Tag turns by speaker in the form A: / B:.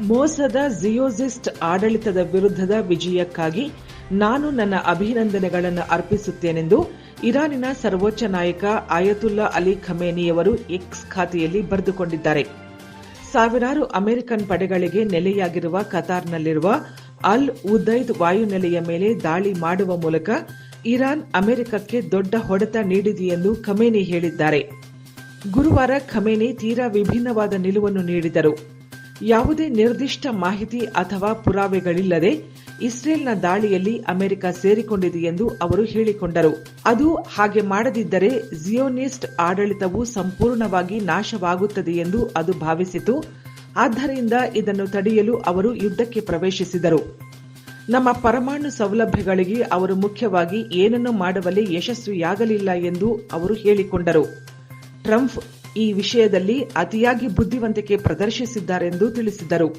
A: ಮೋಸದ ಜಿಯೋಸಿಸ್ಟ್ ಆಡಳಿತದ ವಿರುದ್ಧದ ವಿಜಯಕ್ಕಾಗಿ ನಾನು ನನ್ನ ಅಭಿನಂದನೆಗಳನ್ನು ಅರ್ಪಿಸುತ್ತೇನೆಂದು ಇರಾನಿನ ಸರ್ವೋಚ್ಚ ನಾಯಕ ಆಯತುಲ್ಲಾ ಅಲಿ ಖಮೇನಿಯವರು ಎಕ್ಸ್ ಖಾತೆಯಲ್ಲಿ ಬರೆದುಕೊಂಡಿದ್ದಾರೆ. ಸಾವಿರಾರು ಅಮೆರಿಕನ್ ಪಡೆಗಳಿಗೆ ನೆಲೆಯಾಗಿರುವ ಕತಾರ್ನಲ್ಲಿರುವ ಅಲ್ ಉದೈದ್ ವಾಯುನೆಲೆಯ ಮೇಲೆ ದಾಳಿ ಮಾಡುವ ಮೂಲಕ ಇರಾನ್ ಅಮೆರಿಕಕ್ಕೆ ದೊಡ್ಡ ಹೊಡೆತ ನೀಡಿದೆಯೆಂದು ಖಮೇನಿ ಹೇಳಿದ್ದಾರೆ. ಗುರುವಾರ ಖಮೇನಿ ತೀರಾ ವಿಭಿನ್ನವಾದ ನಿಲುವನ್ನು ನೀಡಿದರು. ಯಾವುದೇ ನಿರ್ದಿಷ್ಟ ಮಾಹಿತಿ ಅಥವಾ ಪುರಾವೆಗಳಿಲ್ಲದೆ ಇಸ್ರೇಲ್ನ ದಾಳಿಯಲ್ಲಿ ಅಮೆರಿಕ ಸೇರಿಕೊಂಡಿದೆ ಎಂದು ಅವರು ಹೇಳಿಕೊಂಡರು. ಅದು ಹಾಗೆ ಮಾಡದಿದ್ದರೆ ಜಿಯೋನಿಸ್ಟ್ ಆಡಳಿತವು ಸಂಪೂರ್ಣವಾಗಿ ನಾಶವಾಗುತ್ತದೆ ಎಂದು ಅದು ಭಾವಿಸಿತು. ಆದ್ದರಿಂದ ಇದನ್ನು ತಡೆಯಲು ಅವರು ಯುದ್ಧಕ್ಕೆ ಪ್ರವೇಶಿಸಿದರು. ನಮ್ಮ ಪರಮಾಣು ಸೌಲಭ್ಯಗಳಿಗೆ ಅವರು ಮುಖ್ಯವಾಗಿ ಏನನ್ನು ಮಾಡುವಲ್ಲಿ ಯಶಸ್ವಿಯಾಗಲಿಲ್ಲ ಎಂದು ಅವರು ಹೇಳಿಕೊಂಡರು. ಟ್ರಂಪ್ ಈ ವಿಷಯದಲ್ಲಿ ಅತಿಯಾಗಿ ಬುದ್ಧಿವಂತಿಕೆ ಪ್ರದರ್ಶಿಸಿದ್ದಾರೆಂದು ತಿಳಿಸಿದರು.